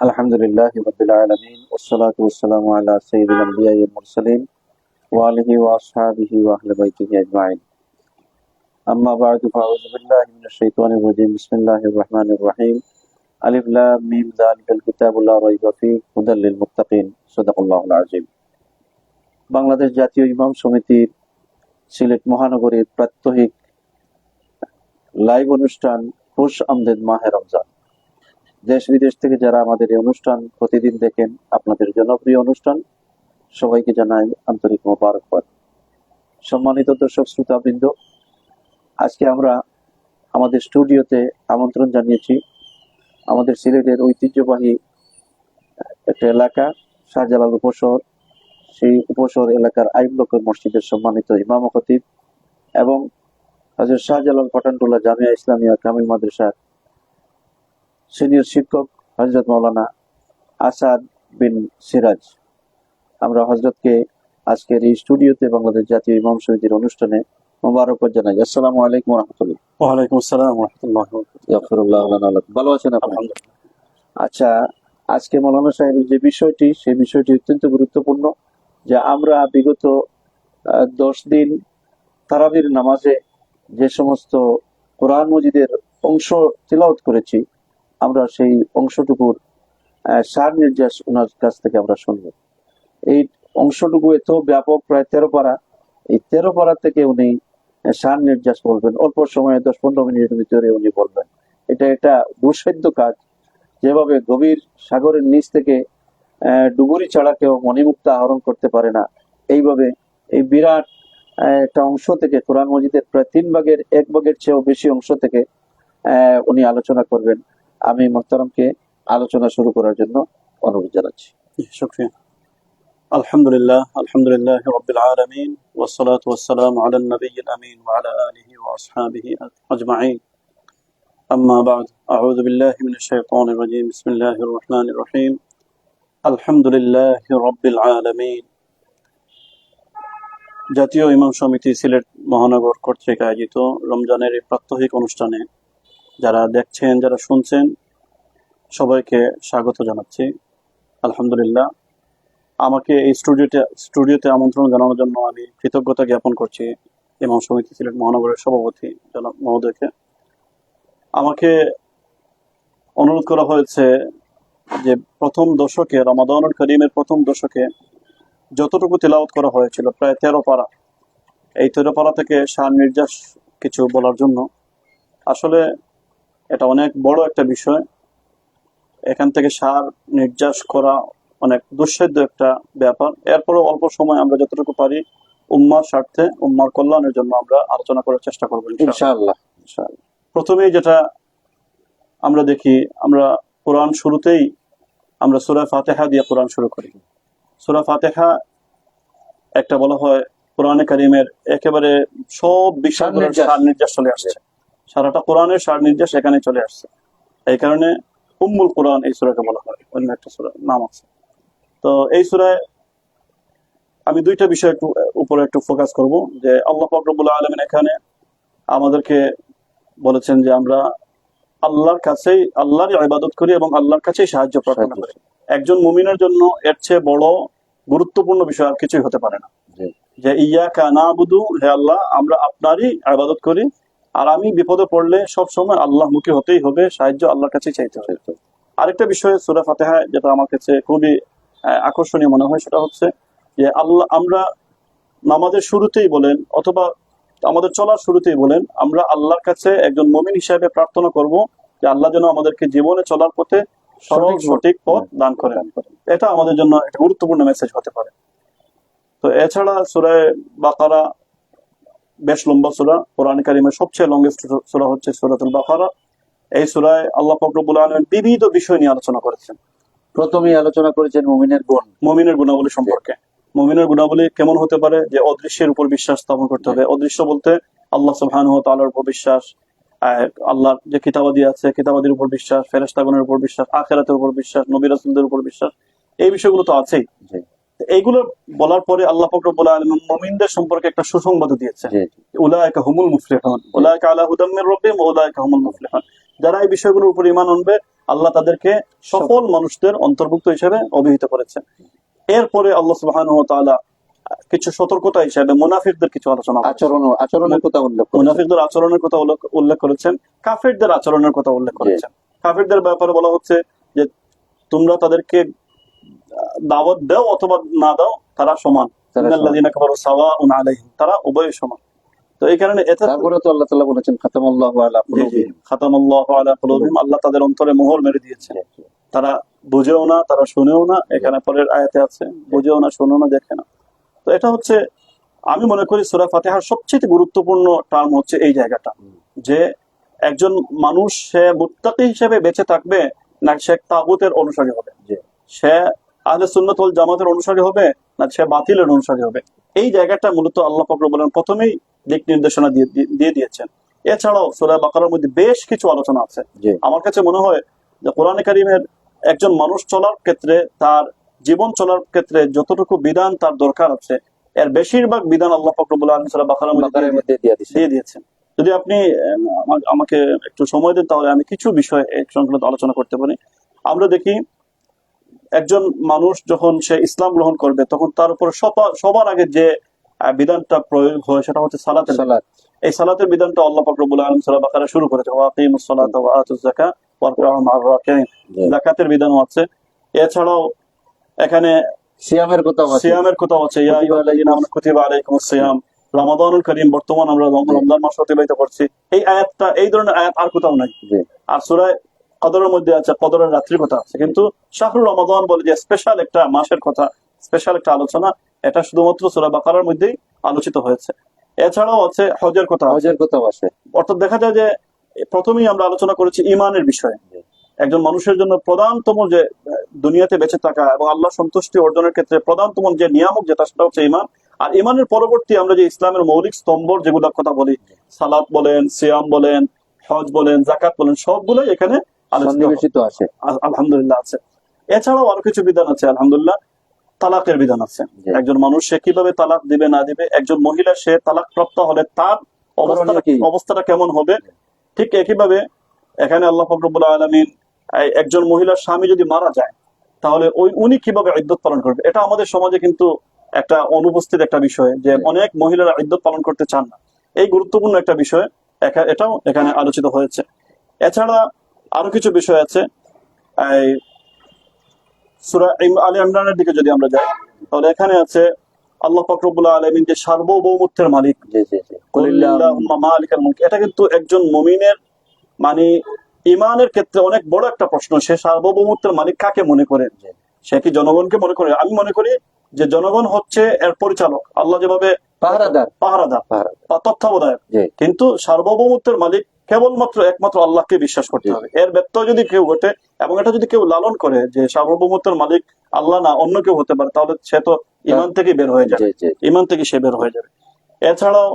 আলহামদুলিল্লাহ রবিল আলমিন ওসলাত ওসালাম আল্লাহ সঈদ আলবিয়া মুরসালিন ওয়ালিহি ওয়াসাবিহি ওয়াহলে বাংলাদেশ জাতীয় ইমাম সমিতির সিলেট মহানগরীর প্রাত্যহিক লাইভ অনুষ্ঠান খুশ আমদেদ মাহে রমজান। দেশ বিদেশ থেকে যারা আমাদের এই অনুষ্ঠান প্রতিদিন দেখেন, আপনাদের জনপ্রিয় অনুষ্ঠান, সবাইকে জানাই আন্তরিক মোবারকবাদ। সম্মানিত দর্শক শ্রোতাবৃন্দ, আজকে আমরা আমাদের স্টুডিওতে আমন্ত্রণ জানিয়েছি আমাদের সিলেটের ঐতিহ্যবাহী একটা এলাকা, শাহজালাল উপশহর। সেই উপশহর এলাকার আই ব্লকের মসজিদের সম্মানিত ইমাম খতিব এবং হাজর শাহজালাল পঠানটোলা জামিয়া ইসলামিয়া কামিল মাদ্রাসার সিনিয়র শিক্ষক হজরত মৌলানা আসাদ বিন সিরাজ। আমরা হজরতকে আজকের এই স্টুডিওতে বাংলাদেশ জাতীয় ইমাম সমিতির অনুষ্ঠানে মোবারকবাদ জানাই। আসসালামু আলাইকুম রহমতুল্লাহ। ওয়ালাইকুম আসসালাম রহমতুল্লাহ ভালো আছেন আচ্ছা আজকে মৌলানা সাহেবের যে বিষয়টি সেই বিষয়টি অত্যন্ত গুরুত্বপূর্ণ যে আমরা বিগত দশ দিন তারাবির নামাজে যে সমস্ত কোরআন মজিদের অংশ তিলাওয়াত করেছি আমরা সেই অংশটুকুর সার নির্যাস ওনার কাছ থেকে আমরা শুনব। এই অংশটুকু এত ব্যাপক, প্রায় তেরো পারা এই তেরো পারা থেকে উনি সার নির্যাস বলবেন অল্প সময়ে দশ পনেরো মিনিটের ভিতরে উনি বলবেন। এটা একটা দুঃসাধ্য কাজ। যেভাবে গভীর সাগরের নিচ থেকে ডুবুরি ছাড়া কেউ মণিমুক্তা আহরণ করতে পারে না। এইভাবে এই বিরাট একটা অংশ থেকে কোরআন মজিদের প্রায় তিন ভাগের এক ভাগের চেয়েও বেশি অংশ থেকে উনি আলোচনা করবেন। আমি মোহতারামকে আলোচনা শুরু করার জন্য অনুরোধ জানাচ্ছি شكرا الحمد لله الحمد لله رب العالمين والصلاة والسلام على النبي الأمين وعلى آله وأصحابه أجمعين أما بعد أعوذ بالله من الشيطان الرجيم بسم الله الرحمن الرحيم الحمد لله رب العالمين জাতীয় ইমাম সমিতি সিলেট মহানগর কর্তৃক আয়োজিত রমজানের এই প্রাত্যহিক অনুষ্ঠানে যারা দেখছেন, যারা শুনছেন, সবাইকে স্বাগত জানাচ্ছি। আলহামদুলিল্লাহ। আমাকে এই স্টুডিওতে স্টুডিওতে আমন্ত্রণ জানানোর জন্য আমি কৃতজ্ঞতা জ্ঞাপন করছি ইমাম সমিতি সিলেট মহানগরের সভাপতি জনাব মহোদয়কে। আমাকে অনুরোধ করা হয়েছে যে প্রথম দশকে, রমাদানুল করিমের প্রথম দশকে যতটুকু তেলাওয়াত করা হয়েছিল, প্রায় তেরো পারা। এই তেরো পারা থেকে সার নির্যাস কিছু বলার জন্য। আসলে এটা অনেক বড় একটা বিষয়। এখান থেকে সার নির্যাস করা অনেক দুঃসাধ্য একটা ব্যাপার। এরপরও অল্প সময় আমরা যতটুকু পারি উম্মার স্বার্থে উম্মার কল্যাণের জন্য আমরা আলোচনা করার চেষ্টা করব ইনশাআল্লাহ। প্রথমেই যেটা আমরা দেখি আমরা কোরআন শুরুতেই আমরা সুরা ফাতেহা দিয়ে কোরআন শুরু করি। সুরা ফাতেহা একটা বলা হয় কোরআনে কারিমের একেবারে সব। সার নির্যাস চলে আসছে। সারাটা কোরআনের সার নির্যাস এখানে চলে আসছে। এই কারণে উম্মুল কোরআন এই সুরাকে বলা হয় অন্য একটা সুরা নাম আছে। তো এই সুরায় আমি দুইটা বিষয় একটু উপরে একটু ফোকাস করব যে আল্লাহ ফকরবুল্লাহ আলমিন এখানে আমাদেরকে বলেছেন যে আমরা আল্লাহর কাছেই আল্লাহর ইবাদত করি এবং আল্লাহর কাছেই সাহায্য প্রার্থনা করি। একজন মুমিনের জন্য এর চেয়ে বড় গুরুত্বপূর্ণ বিষয় আর কিছুই হতে পারে না। যে ইয়া কানা বুধু হে আল্লাহ আমরা আপনারই ইবাদত করি আর আমি বিপদে পড়লে সব সময় আল্লাহ মুখী হতেই হবে সাহায্য আল্লাহর কাছেই চাইতে হবে। আরেকটা বিষয় সুরা ফাতেহা যেটা আমার কাছে খুবই আকর্ষণীয় মনে হয় সেটা হচ্ছে যে আল্লাহ আমরা নামাজের শুরুতেই বলেন অথবা আমাদের চলার শুরুতেই বলেন আমরা আল্লাহর কাছে একজন মমিন হিসাবে প্রার্থনা করব যে আল্লাহ যেন আমাদেরকে জীবনে চলার পথে সরল সঠিক পথ। দান করে এটা আমাদের জন্য একটা গুরুত্বপূর্ণ মেসেজ হতে পারে। তো এছাড়া সুরায় বাকারা বেশ লম্বা সুরা কোরআন কারিমের সবচেয়ে লংগেস্ট সুরা হচ্ছে সুরাতুল বাকারা। এই সুরায় আল্লাহ ফকরবুল আলম বিবিধ বিষয় নিয়ে আলোচনা করেছেন। প্রথমেই আলোচনা করেছেন মুমিনের গুণ। মমিনের গুণাবলী সম্পর্কে। মমিনের গুণাবলী কেমন হতে পারে? যে অদৃশ্যের উপর বিশ্বাস স্থাপন করতে হবে। অদৃশ্য বলতে আল্লাহ সুবহানাহু ওয়া তাআলার উপর বিশ্বাস আল্লাহর যে কিতাবাদি আছে কিতাবাদির উপর বিশ্বাস ফেরেশতাগণের উপর বিশ্বাস আখেরাতের উপর বিশ্বাস নবী রাসূলদের উপর বিশ্বাস এই বিষয়গুলো তো আছেই। এইগুলো বলার পরে আল্লাহ রব্বুল আলামিন সম্পর্কে একটা সুসংবাদ দিয়েছে জি উলাইকা হুমুল মুফলিহুন। উলাইকা আলা হুদাম মির রাব্বিহিম হুমুল মুফলিহুন। যারা এই বিষয়গুলোর উপর ঈমান আনবে আল্লাহ তাদেরকে সফল মানুষদের অন্তর্ভুক্ত হিসেবে অভিহিত করেছেন। এরপরে আল্লাহ ওয়া কিছু সতর্কতা হিসেবে মুনাফিকদের কিছু আলোচনা আচরণ আচরণের কথা উল্লেখ। মুনাফিকদের আচরণের কথা উল্লেখ- করেছেন। কাফেরদের আচরণের কথা উল্লেখ করেছেন। কাফেরদের ব্যাপারে বলা হচ্ছে যে তোমরা তাদেরকে দাওয়াত দাও অথবা না দাও তারা সমান। তারা উভয় সমান। তো এই কারণে এতে তারপরে তো আল্লাহ তাআলা বলেছেন খাতামাল্লাহু আলা কুলুবিহিম। খাতামাল্লাহু আলা কুলুবিহিম। আল্লাহ তাদের অন্তরে মোহর মেরে দিয়েছেন। তারা বুঝেও না তারা শুনেও না। এখানে পরের আয়াতে আছে বুঝেও না শুনেও না দেখে না। তো এটা হচ্ছে আমি মনে করি সূরা ফাতিহার সবচেয়ে গুরুত্বপূর্ণ টার্ম হচ্ছে এই জায়গাটা। যে একজন মানুষ সে মুত্তাকি হিসেবে বেঁচে থাকবে না সে তাগুতের অনুসারী হবে। সে আহলে সুন্নাত ওয়াল জামাতের অনুসারী হবে না সে বাতিলের অনুসারী হবে? এই জায়গাটা মূলত আল্লাহ পাক রব্বুল আলামিন প্রথমেই দিক নির্দেশনা দিয়ে দিয়ে- দিয়ে দিয়েছেন। এছাড়াও সূরা বাকারার মধ্যে বেশ কিছু আলোচনা আছে। আমার কাছে মনে হয় যে কোরআন কারিমের একজন মানুষ চলার ক্ষেত্রে তার জীবন চলার ক্ষেত্রে যতটুকু বিধান তার দরকার আছে এর বেশিরভাগ বিধান আল্লাহ ফকরবুল আলম সাল্লাহ বাকারার মধ্যে দিয়ে- দিয়েছেন। যদি আপনি আমাকে একটু সময় দেন তাহলে আমি কিছু বিষয় সংক্রান্ত আলোচনা করতে পারি। আমরা দেখি একজন মানুষ যখন সে ইসলাম গ্রহণ করবে তখন তার উপর সবার আগে যে বিধানটা প্রয়োগ হয় সেটা হচ্ছে সালাতের বিধান। সালাত এই সালাতের বিধানটা আল্লাহ ফাকর রব্বুল আলম সাল্লাহ বাকারা শুরু করেছে। জাকাতের বিধানও আছে। এছাড়াও এখানে সিয়ামের কথা আছে? সিয়ামের কথা আছে। ইয়া সিয়াম। রমাদানুল করিম বর্তমান আমরা রমজান মাস অতিবাহিত করছি। এই আয়াতটা এই ধরনের আয়াত আর কোথাও নাই। আর সূরা কদরের মধ্যে আছে কদরের রাত্রির কথা আছে। কিন্তু শাহরুর রমাদান বলে যে স্পেশাল একটা মাসের কথা স্পেশাল একটা আলোচনা এটা শুধুমাত্র সূরা বাকারার মধ্যেই আলোচিত হয়েছে। এছাড়াও আছে হজের কথা হজের কথাও আছে। অর্থাৎ দেখা যায় যে প্রথমেই আমরা আলোচনা করেছি ইমানের বিষয়ে। একজন মানুষের জন্য প্রধানতম যে দুনিয়াতে বেঁচে থাকা এবং আল্লাহ সন্তুষ্টি অর্জনের ক্ষেত্রে প্রধানতম যে নিয়ামক যেটা সেটা হচ্ছে ইমান। আর ইমানের পরবর্তী আমরা যে ইসলামের মৌলিক স্তম্ভর যেগুলোর কথা বলি সালাত বলেন সিয়াম বলেন হজ বলেন জাকাত বলেন সবগুলোই এখানে। সন্নিবেশিত আছে। আলহামদুলিল্লাহ আছে। এছাড়াও আরও কিছু বিধান আছে আলহামদুলিল্লাহ। তালাকের বিধান আছে। একজন মানুষ সে কীভাবে তালাক দিবে না দিবে একজন মহিলা সে তালাক প্রাপ্ত হলে তার অবস্থাটা অবস্থাটা কেমন হবে? ঠিক একইভাবে এখানে আল্লাহ ফকরবুল আলমিন একজন মহিলার স্বামী যদি মারা যায় তাহলে ওই উনি কীভাবে ইদ্যত পালন করবে? এটা আমাদের সমাজে কিন্তু একটা অনুপস্থিত একটা বিষয় যে অনেক মহিলারা ইদ্যত পালন করতে চান না। এই গুরুত্বপূর্ণ একটা বিষয় এটাও এখানে আলোচিত হয়েছে। এছাড়া আরও কিছু বিষয় আছে। এই সুরা আলী ইমরানের দিকে যদি আমরা যাই তাহলে এখানে আছে আল্লাহ ফকরবুল্লাহ আলমিন যে সার্বভৌমত্বের মালিক। এটা কিন্তু একজন মুমিনের মানে ইমানের ক্ষেত্রে অনেক বড় একটা প্রশ্ন সে সার্বভৌমত্বের মালিক কাকে মনে করে? সে কি জনগণকে মনে করে? আমি মনে করি যে জনগণ হচ্ছে এর পরিচালক। আল্লাহ যেভাবে পাহারাদার। পাহারাদার তত্ত্বাবধায়ক। কিন্তু সার্বভৌমত্বের মালিক কেবলমাত্র একমাত্র আল্লাহকে বিশ্বাস করতে হবে। এর ব্যত্যয় যদি কেউ ঘটে এবং এটা যদি কেউ লালন করে যে সার্বভৌমত্বের মালিক আল্লাহ না অন্য কেউ হতে পারে তাহলে সে তো ইমান থেকে বের হয়ে যাবে। ইমান থেকে সে বের হয়ে যাবে। এছাড়াও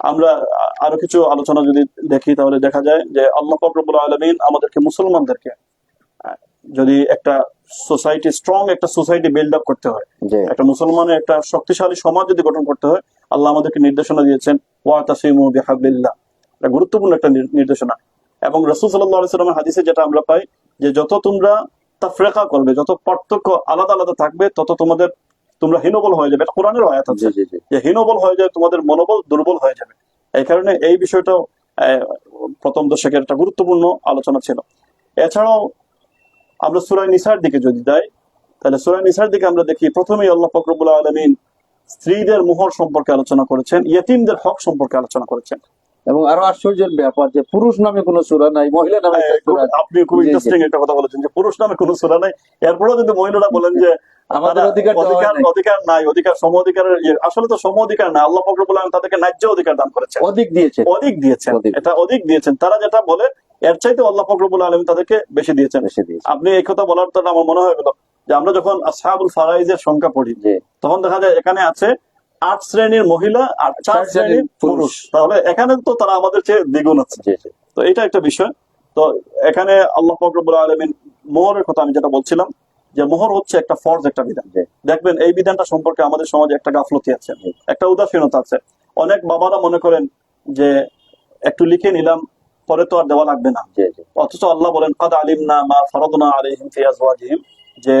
আমরা আরও কিছু আলোচনা যদি দেখি তাহলে দেখা যায় যে আল্লাহ ফকরবুল আলমিন আমাদেরকে মুসলমানদেরকে যদি একটা সোসাইটি স্ট্রং একটা সোসাইটি বিল্ড আপ করতে হয় একটা মুসলমানের একটা শক্তিশালী সমাজ যদি গঠন করতে হয় আল্লাহ আমাদেরকে নির্দেশনা দিয়েছেন ওয়া তাসিমু বিহাবিল্লাহ এটা গুরুত্বপূর্ণ একটা নির্দেশনা। এবং রসুল আলাইসাল্লামের হাদিসে যেটা আমরা পাই যে যত তোমরা তাফরেকা করবে যত পার্থক্য আলাদা আলাদা থাকবে তত তোমাদের তোমরা হীনবল হয়ে যাবে। এটা কোরআনের আয়াত আছে যে হীনবল হয়ে যায় তোমাদের মনোবল দুর্বল হয়ে যাবে। এই কারণে এই বিষয়টাও প্রথম দশকের একটা গুরুত্বপূর্ণ আলোচনা ছিল। এছাড়াও আমরা সুরাই নিসার দিকে যদি যাই তাহলে সুরাই নিসার দিকে আমরা দেখি প্রথমেই আল্লাহ ফকরবুল আলমিন স্ত্রীদের মোহর সম্পর্কে আলোচনা করেছেন ইয়েতিমদের হক সম্পর্কে আলোচনা করেছেন। এবং আরও আশ্চর্যের ব্যাপার যে পুরুষ নামে কোনো সূরা নাই মহিলা নামে আছে। আপনি খুব। ইন্টারেস্টিং একটা কথা বলেছেন যে পুরুষ নামে কোনো সুরা নাই এরপরেও যদি মহিলারা বলেন যে আমাদের অধিকার অধিকার নাই। অধিকার নাই অধিকার সম অধিকারের ইয়ে, আসলে তো সম অধিকার না আল্লাহ ফকরবুল আলম তাদেরকে ন্যায্য অধিকার দান করেছেন অধিক দিয়েছে অধিক দিয়েছেন অধিক। এটা অধিক দিয়েছেন তারা যেটা বলে এর চাইতে আল্লাহ ফকরবুল আলম তাদেরকে বেশি দিয়েছেন আপনি এই কথা বলার তো আমার মনে হয় গেল যে আমরা যখন আসহাবুল ফারাইজের সংখ্যা পড়ি তখন দেখা যায় এখানে আছে আট শ্রেণির মহিলা আর চার চার শ্রেণির পুরুষ। তাহলে এখানে তো তারা আমাদের চেয়ে দ্বিগুণ আছে। তো এটা একটা বিষয়। তো এখানে আল্লাহ ফকরবুল আলমিন মোহরের কথা আমি যেটা বলছিলাম যে মোহর হচ্ছে একটা ফর্জ একটা বিধান। দেখবেন এই বিধানটা সম্পর্কে আমাদের সমাজে একটা গাফলতি আছে একটা উদাসীনতা আছে। অনেক বাবারা মনে করেন যে একটু লিখে নিলাম পরে তো আর দেওয়া লাগবে না। অথচ আল্লাহ বলেন কাদ আলিমনা মা ফরদনা আলাইহিম ফি আজওয়াজিহিম যে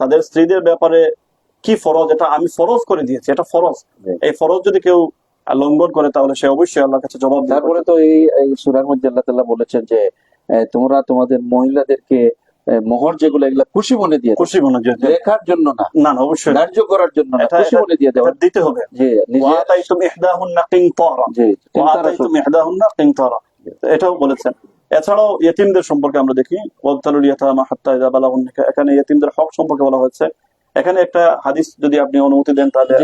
তাদের স্ত্রীদের ব্যাপারে কি ফরজ? এটা আমি ফরজ করে দিয়েছি এটা ফরজ। এই ফরজ যদি কেউ লঙ্ঘন করে তাহলে সে অবশ্যই আল্লাহর কাছে জবাব তারপরে তো এই সূরার মধ্যে আল্লাহ তাআলা বলেছেন যে তোমরা তোমাদের মহিলাদেরকে মোহর যেগুলো এগুলা খুশি মনে দিয়ে খুশি মনে যে যে- লেখার জন্য না। না না অবশ্যই ধার্য করার জন্য না খুশি মনে দিয়ে দেওয়া দিতে হবে। যে নিজে ওয়াতাইতুম ইহদাহুন্না কিনতারা। জি চিন্তার ওয়াতাইতুম ইহদাহুন্না কিনতারা। তো এটাও বলেছেন। এছাড়াও ইয়েতিমদের সম্পর্কে আমরা দেখি। ওয়াবতালুল ইয়াতামা হাত্তা ইযা বালাগুন এখানে ইয়েতিমদের হক সম্পর্কে বলা হয়েছে। এখানে একটা হাদিস যদি আপনি অনুমতি দেন তাহলে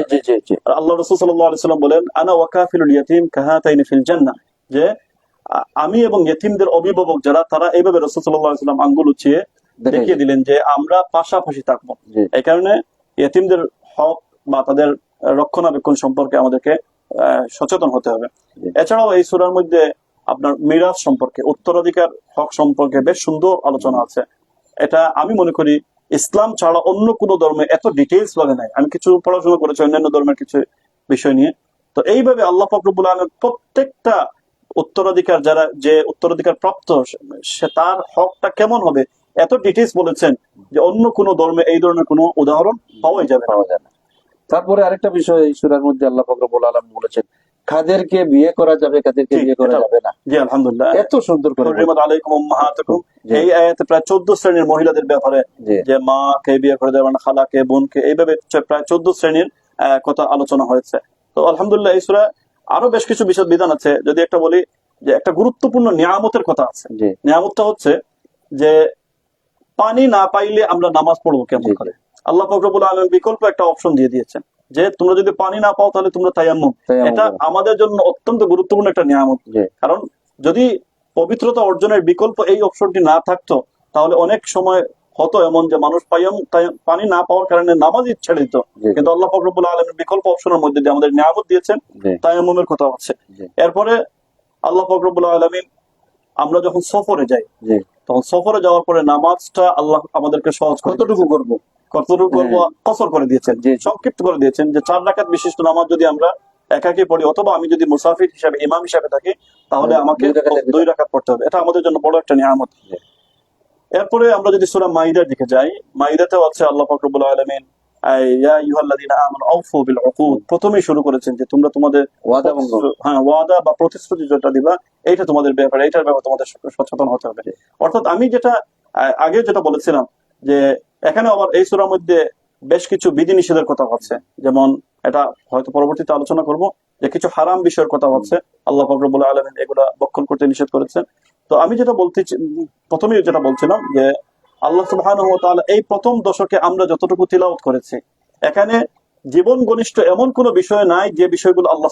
আল্লাহ রসুল সাল্লাম বলেন আনা ওয়াকাফিলুল ইয়াতিম কাহাতাইনি ফিল জান্নাহ যে আমি এবং ইয়েতিমদের অভিভাবক যারা তারা এইভাবে রসুল সাল্লাহ সাল্লাম আঙ্গুল উঠিয়ে দেখিয়ে দিলেন যে আমরা পাশাপাশি থাকব। এই কারণে ইয়েতিমদের হক বা তাদের রক্ষণাবেক্ষণ সম্পর্কে আমাদেরকে সচেতন হতে হবে। এছাড়াও এই সুরার মধ্যে আপনার মিরাজ সম্পর্কে উত্তরাধিকার হক সম্পর্কে বেশ সুন্দর আলোচনা আছে। এটা আমি মনে করি ইসলাম ছাড়া অন্য কোনো ধর্মে এত ডিটেলস ভাবে নাই। আমি কিছু পড়াশোনা করেছি, অন্যান্য ধর্মের কিছু বিষয় নিয়ে। তো এইভাবে আল্লাহ ফকরবুল আলম প্রত্যেকটা উত্তরাধিকার যারা, যে উত্তরাধিকার প্রাপ্ত, সে তার হকটা কেমন হবে, এত ডিটেলস বলেছেন যে অন্য কোনো ধর্মে এই ধরনের কোনো উদাহরণ পাওয়াই যাবে পাওয়া যায় না। তারপরে আরেকটা বিষয় সূরার মধ্যে আল্লাহ পাক রব্বুল আলামিন বলেছেন কাদেরকে বিয়ে করা যাবে কাদেরকে বিয়ে করা যাবে না। জি আলহামদুলিল্লাহ। এত সুন্দর করে হুররিমাত আলাইকুম উম্মাহাতুকুম। এই আয়াতে প্রায় চোদ্দ শ্রেণির মহিলাদের ব্যাপারে যে মা কে বিয়ে করে দেবে না খালাকে বোনকে এইভাবে প্রায় চোদ্দ শ্রেণির কথা আলোচনা হয়েছে। তো আলহামদুলিল্লাহ এই সুরা আরও বেশ কিছু বিষয় বিধান আছে। যদি একটা বলি যে একটা গুরুত্বপূর্ণ নিয়ামতের কথা আছে। নিয়ামতটা হচ্ছে যে পানি না পাইলে আমরা নামাজ পড়ব কেমন করে? আল্লাহ ফকরবুল আলম বিকল্প একটা অপশন দিয়ে দিয়েছেন। যে তোমরা যদি পানি না পাও তাহলে তোমরা তাইয়াম্মুম এটা আমাদের জন্য অত্যন্ত গুরুত্বপূর্ণ একটা নিয়ামত। কারণ যদি পবিত্রতা অর্জনের বিকল্প এই অপশনটি না থাকতো তাহলে অনেক সময় হতো এমন যে মানুষ পানি না পাওয়ার কারণে নামাজই ছেড়ে দিত। কিন্তু আল্লাহ ফকরবুল আলমের বিকল্প অপশনের মধ্যে দিয়ে আমাদের নিয়ামত দিয়েছেন তায়াম্মুমের কথা হচ্ছে এরপরে আল্লাহ ফকরবুল আলমিন আমরা যখন সফরে যাই তখন সফরে যাওয়ার পরে নামাজটা আল্লাহ আমাদেরকে সহজ কতটুকু করব? কতটুকু করব? কসর করে দিয়েছেন জি। সংক্ষিপ্ত করে দিয়েছেন যে চার ডাকাত বিশিষ্ট নামাজ যদি আমরা একাকে পড়ি অথবা আমি যদি মুসাফির হিসাবে ইমাম হিসাবে থাকি তাহলে আমাকে দুই রাকাত পড়তে হবে। এটা আমাদের জন্য বড় একটা নিয়ামত। জি। এরপরে আমরা যদি সুরা মাইদার দিকে যাই মাইদাতেও আছে আল্লাহ ফকরবুল আলামিন প্রথমেই শুরু করেছেন যে তোমরা তোমাদের ওয়াদা হ্যাঁ ওয়াদা বা প্রতিশ্রুতি যেটা দিবা এইটা তোমাদের ব্যাপারে এইটার ব্যাপারে তোমাদের সচেতন হতে হবে। অর্থাৎ আমি যেটা আগে যেটা বলেছিলাম যে এখানে আবার এই সূরার মধ্যে বেশ কিছু বিধি নিষেধের কথা হচ্ছে যেমন এটা হয়তো পরবর্তীতে আলোচনা করব যে কিছু হারাম বিষয়ের কথা হচ্ছে আল্লাহ ফকরবুল আলমিন এগুলা বক্ষণ করতে নিষেধ করেছেন। তো আমি যেটা বলতে প্রথমে যেটা বলছিলাম যে আল্লাহ তাআলা এই প্রথম দশকে আমরা যতটুকু তিলাওয়াত করেছি। এখানে জীবন ঘনিষ্ঠ এমন কোনো বিষয় নাই যে বিষয়গুলো আল্লাহ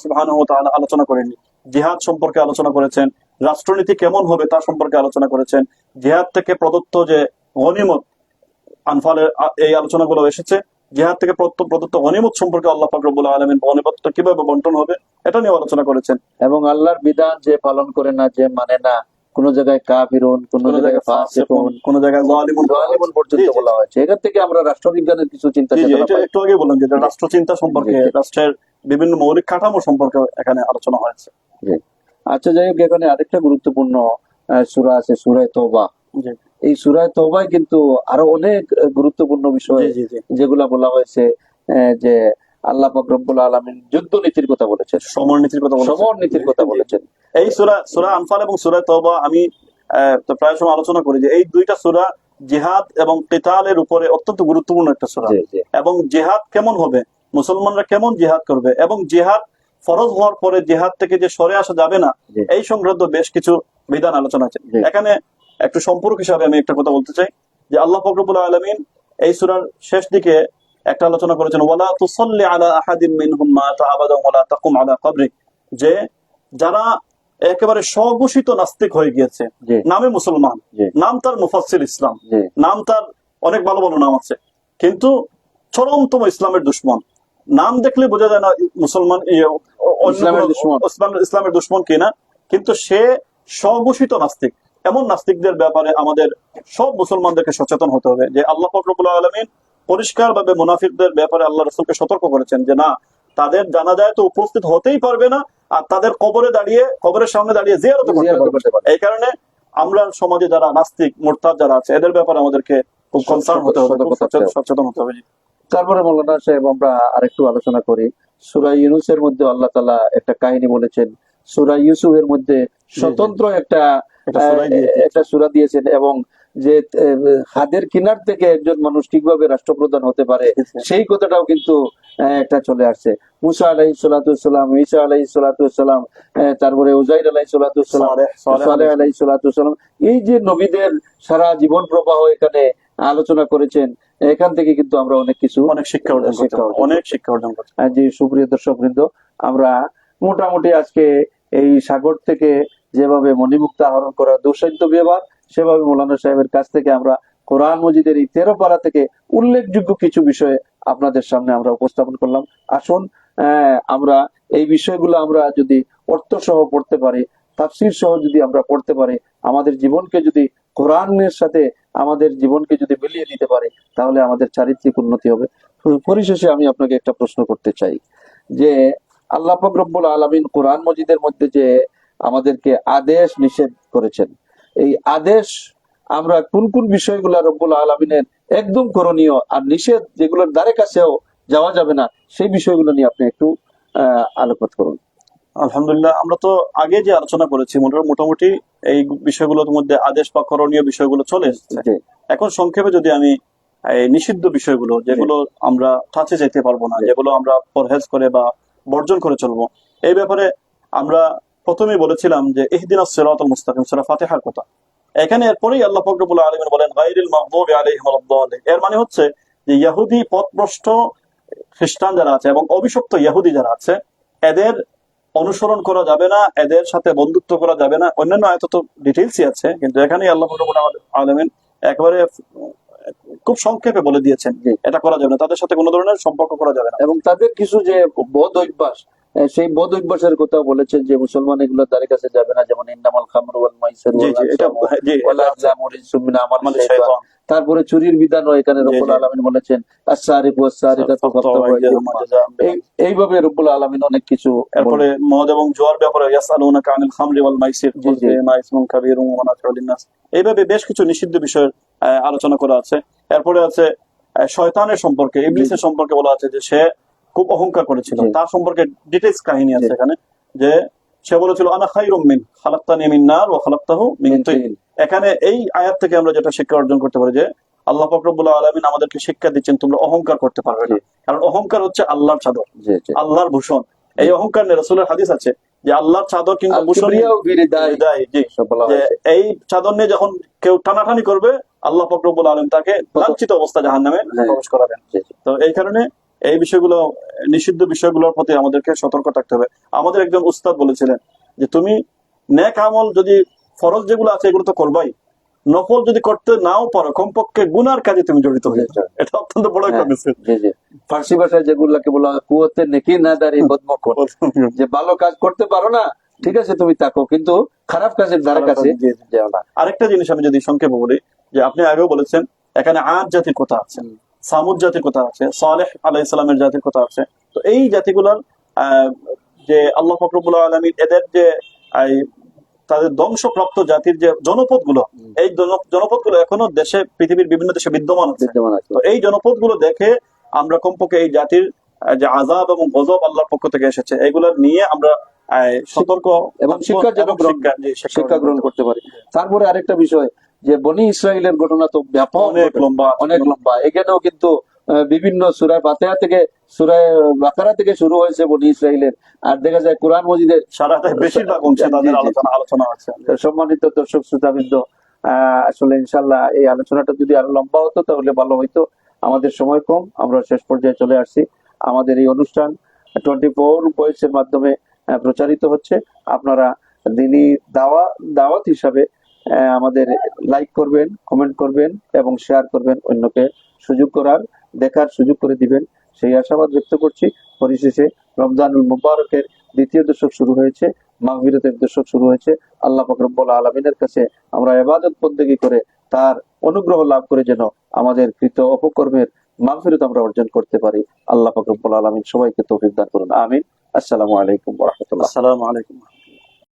তাআলা আলোচনা করেননি। জিহাদ সম্পর্কে আলোচনা করেছেন, রাষ্ট্রনীতি কেমন হবে তা সম্পর্কে আলোচনা করেছেন, জিহাদ থেকে প্রদত্ত যে গনিমত আনফালের এই আলোচনাগুলো এসেছে, জিহাদ থেকে প্রদত্ত গনিমত সম্পর্কে আল্লাহ পাক রব্বুল আলামিন গনিমতটা কীভাবে বন্টন হবে, এটা নিয়ে আলোচনা করেছেন। এবং আল্লাহর বিধান যে পালন করে না, যে মানে না কোন জায়গায় কাফিরুন কোন জায়গায় ফাসিকুন কোন জায়গায় জালিমুন জালিমুন পর্যন্ত। বলা হয়েছে এখান থেকে আমরা রাষ্ট্রবিজ্ঞানের কিছু চিন্তা এটা একটু আগে বললাম যে রাষ্ট্র চিন্তা সম্পর্কে। রাষ্ট্রের বিভিন্ন মৌলিক কাঠামো সম্পর্কে এখানে আলোচনা হয়েছে। আচ্ছা যাই হোক এখানে আরেকটা গুরুত্বপূর্ণ সূরা আছে সূরায়ে তওবা। এই সূরায়ে তওবায় কিন্তু আরও অনেক গুরুত্বপূর্ণ বিষয় যেগুলা বলা হয়েছে যে আল্লাহ পাক রব্বুল আলামিন যুদ্ধ নীতির কথা বলেছেন। সমর নীতির কথা। সমর নীতির কথা। বলেছেন। এই সুরা সুরা আনফাল এবং সুরা তওবা আমি প্রায় সময় আলোচনা করি যে এই দুইটা সুরা জিহাদ এবং কিতালের উপরে অত্যন্ত গুরুত্বপূর্ণ একটা সুরা। এবং জিহাদ কেমন হবে? মুসলমানরা কেমন জিহাদ করবে? এবং জিহাদ ফরজ হওয়ার পরে জিহাদ থেকে যে সরে আসা যাবে না এই সংক্রান্ত বেশ কিছু বিধান আলোচনা আছে। এখানে একটু সম্পর্ক হিসাবে আমি একটা কথা বলতে চাই যে আল্লাহ ফকরবুল আলমিন এই সুরার শেষ দিকে একটা আলোচনা করেছেন ওয়ালা তুসল্লি আলা আহাদিন মিনহুম মাতা আবাদান ওয়ালা তাকুম আলা কবরি যে যারা একেবারে স্বঘোষিত নাস্তিক হয়ে গিয়েছে। নামে মুসলমান। নাম তার মুফাসসির ইসলাম। নাম তার অনেক ভালো ভালো নাম আছে। কিন্তু চরমতম ইসলামের দুশ্মন। নাম দেখলে বোঝা যায় না মুসলমান ইয়ে, ইসলামের দুশমন। কিনা। কিন্তু সে স্বঘোষিত নাস্তিক। এমন নাস্তিকদের ব্যাপারে আমাদের সব মুসলমানদেরকে সচেতন হতে হবে যে আল্লাহ ফকরবুল আলমিন পরিষ্কার ভাবে মুনাফিকদের ব্যাপারে আল্লাহ রসুলকে সতর্ক করেছেন যে না তাদের জানা যায় তো উপস্থিত হতেই পারবে না আর তাদের কবরে দাঁড়িয়ে কবরের সামনে দাঁড়িয়ে জিয়ারত করতে পারে। এই কারণে আমরা সমাজে যারা নাস্তিক মোরতাদ যারা আছে এদের ব্যাপারে আমাদেরকে খুব কনসার্ন হতে হবে। সচেতন হতে হবে। তারপরে মৌলানা সাহেব আমরা আরেকটু আলোচনা করি। সুরা ইউনুসের মধ্যে আল্লাহ তালা একটা কাহিনী বলেছেন। সুরা ইউসুফের মধ্যে স্বতন্ত্র একটা একটা সুরা দিয়েছেন এবং যে হাদের কিনার থেকে একজন মানুষ ঠিকভাবে রাষ্ট্রপ্রধান হতে পারে সেই কথাটাও কিন্তু একটা চলে আসছে। মুসা আলাই সালাতাম ঈসা আলাই সালাতাম তারপরে উজাইর আলাই সালাতাম সালেহ, আলাই সালাতাম এই যে নবীদের সারা জীবন প্রবাহ এখানে আলোচনা করেছেন এখান থেকে কিন্তু আমরা অনেক কিছু অনেক শিক্ষা অর্জন অনেক শিক্ষা অর্জন হবে। যে সুপ্রিয় দর্শক বৃন্দ আমরা মোটামুটি আজকে এই সাগর থেকে যেভাবে মণিমুক্ত আহরণ করা দুঃসাধ্য ব্যবহার সেভাবে মৌলানা সাহেবের কাছ থেকে আমরা কোরআন মজিদের এই তেরো পাড়া থেকে উল্লেখযোগ্য কিছু বিষয়ে আপনাদের সামনে আমরা উপস্থাপন করলাম। আসুন আমরা এই বিষয়গুলো আমরা যদি অর্থ সহ পড়তে পারি, তাফসির সহ যদি আমরা পড়তে পারি, আমাদের জীবনকে যদি কোরআনের সাথে আমাদের জীবনকে যদি মিলিয়ে দিতে পারি, তাহলে আমাদের চারিত্রিক উন্নতি হবে। পরিশেষে আমি আপনাকে একটা প্রশ্ন করতে চাই, যে আল্লাহ রব্বুল আলমিন কোরআন মজিদের মধ্যে যে আমাদেরকে আদেশ নিষেধ করেছেন এই আদেশ আমরা কোন কোন বিষয়গুলো রব্বুল আলমিনের একদম করণীয় আর নিষেধ যেগুলোর দ্বারে কাছেও যাওয়া যাবে না সেই বিষয়গুলো নিয়ে আপনি একটু আহ আলোকপাত করুন। আলহামদুলিল্লাহ আমরা তো আগে যে আলোচনা করেছি মোটা- মোটামুটি এই বিষয়গুলোর মধ্যে আদেশ বা করণীয় বিষয়গুলো চলে এসেছে। এখন সংক্ষেপে যদি আমি এই নিষিদ্ধ বিষয়গুলো যেগুলো আমরা টাচে যেতে পারব না যেগুলো আমরা পরহেজ করে বা বর্জন করে চলবো এই ব্যাপারে আমরা প্রথমে বলেছিলাম যে ইহদিন সিরাতুল মুস্তাকিম, সূরা ফাতিহার কথা। এখানে এরপরেই আল্লাহ ফকরবুল আলমিন বলেন গাইরিল আলাইহিম ওয়ালাদ-দাল্লিন এর মানে হচ্ছে যে ইহুদি পথভ্রষ্ট খ্রিস্টান যারা আছে এবং অভিশপ্ত ইহুদি যারা আছে, এদের অনুসরণ করা যাবে না, এদের সাথে বন্ধুত্ব করা যাবে না। অন্যান্য আয়ত তো ডিটেলসই আছে, কিন্তু এখানে আল্লাহ ফকরবুল আলমিন একেবারে খুব সংক্ষেপে বলে দিয়েছেন। এটা করা যাবে না, তাদের সাথে কোনো ধরনের সম্পর্ক করা যাবে না। এবং তাদের কিছু যে বদ অভ্যাস সেই বদ অভ্যাসের কথা বলেছেন যে মুসলমান এগুলোর দ্বারে কাছে যাবে না। যেমন ইন্নামাল খামর ওয়াল মাইসির রিজসুম মিন আমাল শাইতান। তারপরে চুরির বিধানও এখানে রব্বুল। আলামিন বলেছেন আস-সারিকু ওয়াস-সারিকাতু এইভাবে রব্বুল আলামিন অনেক কিছু এরপরে মদ এবং জোয়ার ব্যাপারে ইয়াসআলুনাকা আনিল খামরি ওয়াল মাইসির। জি, জি। ইসমুন কাবীরুন ওয়া মানাফিউ লিন-নাস এইভাবে বেশ কিছু নিষিদ্ধ বিষয়ের আহ, আলোচনা করা আছে। এরপরে আছে শয়তানের সম্পর্কে ইবলিসের সম্পর্কে বলা আছে যে সে খুব অহংকার করেছিল। তার সম্পর্কে ডিটেইলস কাহিনী আছে এখানে যে সে বলেছিল আনা খায়রুম মিন খালাকতানি মিন নার ওয়া খালাকতাহু মিন তিন। এখানে এই আয়াত থেকে আমরা যেটা শিক্ষা অর্জন করতে পারি যে আল্লাহ পাক রব্বুল আলামিন আমাদেরকে শিক্ষা দিচ্ছেন তোমরা অহংকার করতে পারবে না। কারণ অহংকার হচ্ছে আল্লাহর চাদর আল্লাহর ভূষণ। এই অহংকার নিয়ে রাসূলের হাদিস আছে যে আল্লাহর চাদর কিংবা ভূষণ। এই চাদর নিয়ে যখন কেউ টানাটানি করবে আল্লাহ পাক রব্বুল আলামিন তাকে লাঞ্ছিত অবস্থা জাহান্নামে নামে প্রবেশ করাবেন। তো এই কারণে এই বিষয়গুলো নিষিদ্ধ বিষয়গুলোর প্রতি আমাদেরকে সতর্ক থাকতে হবে। আমাদের একজন উস্তাদ বলেছিলেন যে তুমি নেক আমল যদি ফরজ যেগুলো আছে এগুলো তো করবাই। নফল যদি করতে নাও পারো কমপক্ষে গুনার কাজে তুমি জড়িত হয়ে যাও। এটা অত্যন্ত বড় একটা হ্যাঁ। মেসেজ ফার্সি ভাষায় যেগুলোকে বলা কুয়াতে নেকি না দাঁড়িয়ে বদমকর যে ভালো কাজ করতে পারো না ঠিক আছে তুমি তাকো কিন্তু খারাপ কাজের ধারে কাছে। যাও না। আরেকটা জিনিস আমি যদি সংক্ষেপে বলি যে আপনি আগেও বলেছেন এখানে আজ জাতির কথা আছে। সামুদ জাতির কথা আছে সালেহ আলাহ ইসলামের জাতির কথা আছে। তো এই জাতিগুলোর যে আল্লাহ ফকরবুল আলমী এদের যে তাদের ধ্বংসপ্রাপ্ত জাতির যে জনপদগুলো এই জনপদগুলো এখনও দেশে পৃথিবীর বিভিন্ন দেশে বিদ্যমান আছে। তো এই জনপদগুলো দেখে আমরা কমপক্ষে এই জাতির যে আজাব এবং গজব আল্লাহর পক্ষ থেকে এসেছে এগুলো নিয়ে আমরা সতর্ক এবং শিক্ষা গ্রহণ করতে পারি। তারপরে আরেকটা বিষয় যে বনি ইসরায়েলের ঘটনা তো ব্যাপক অনেক লম্বা অনেক লম্বা। এখানেও কিন্তু বিভিন্ন সুরায় পাতেহা থেকে সুরায় বাকারা থেকে শুরু হয়েছে বনি ইসরায়েলের আর দেখা যায় কোরআন মজিদের সারাটা বেশিরভাগ অংশে তাদের। আলোচনা আলোচনা আছে। সম্মানিত দর্শক শ্রোতাবৃন্দ আসলে ইনশাল্লাহ এই আলোচনাটা যদি আরও লম্বা হতো তাহলে ভালো হইতো। আমাদের সময় কম আমরা শেষ পর্যায়ে চলে আসছি। আমাদের এই অনুষ্ঠান টোয়েন্টি ফোর বয়সের মাধ্যমে প্রচারিত হচ্ছে। আপনারা দিনই দাওয়া দাওয়াত হিসাবে আমাদের লাইক করবেন কমেন্ট করবেন এবং শেয়ার করবেন অন্যকে। সুযোগ করার, দেখার সুযোগ করে দিবেন। সেই আশাবাদ ব্যক্ত করছি। পরিশেষে রমজানুল মুবারকের দ্বিতীয় দশক শুরু হয়েছে মাগবিরতের দশক শুরু হয়েছে। আল্লাহ ফকরব্বুল আলমিনের কাছে আমরা এবাদত বন্দেগী করে তার অনুগ্রহ লাভ করে যেন আমাদের কৃত অপকর্মের মাগফিরত আমরা অর্জন করতে পারি। আল্লাহ ফকরব্বুল আলমিন সবাইকে তৌফিক দান করুন। আমিন। আসসালামু আলাইকুম রহমতুল্লাহ। আসসালামু আলাইকুম।